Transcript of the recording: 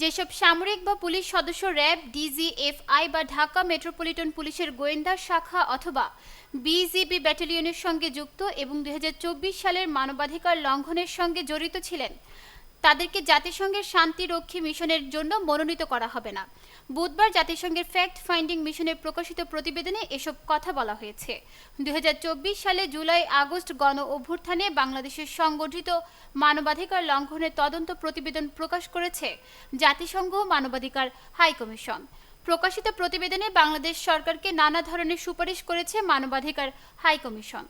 যেসব সামরিক বা পুলিশ সদস্য র্যাব, ডিজিএফআই বা ঢাকা মেট্রোপলিটন পুলিশের গোয়েন্দা শাখা অথবা বিজিবি ব্যাটালিয়নের সঙ্গে যুক্ত এবং দুই হাজার চব্বিশ সালের মানবাধিকার লঙ্ঘনের সঙ্গে জড়িত ছিলেন। তাদেরকে জাতিসংঘের শান্তিরক্ষী মিশনের জন্য মনোনীত করা হবে না। বুধবার জাতিসংঘের ফ্যাক্ট ফাইন্ডিং মিশনের প্রকাশিত প্রতিবেদনে এসব কথা বলা হয়েছে। দুই হাজার চব্বিশ সালে জুলাই আগস্ট গণ অভ্যুত্থানে বাংলাদেশের সংগঠিত মানবাধিকার লঙ্ঘনের তদন্ত প্রতিবেদন প্রকাশ করেছে জাতিসংঘ মানবাধিকার হাই কমিশন। প্রকাশিত প্রতিবেদনে বাংলাদেশ সরকারকে নানা ধরনের সুপারিশ করেছে মানবাধিকার হাই কমিশন।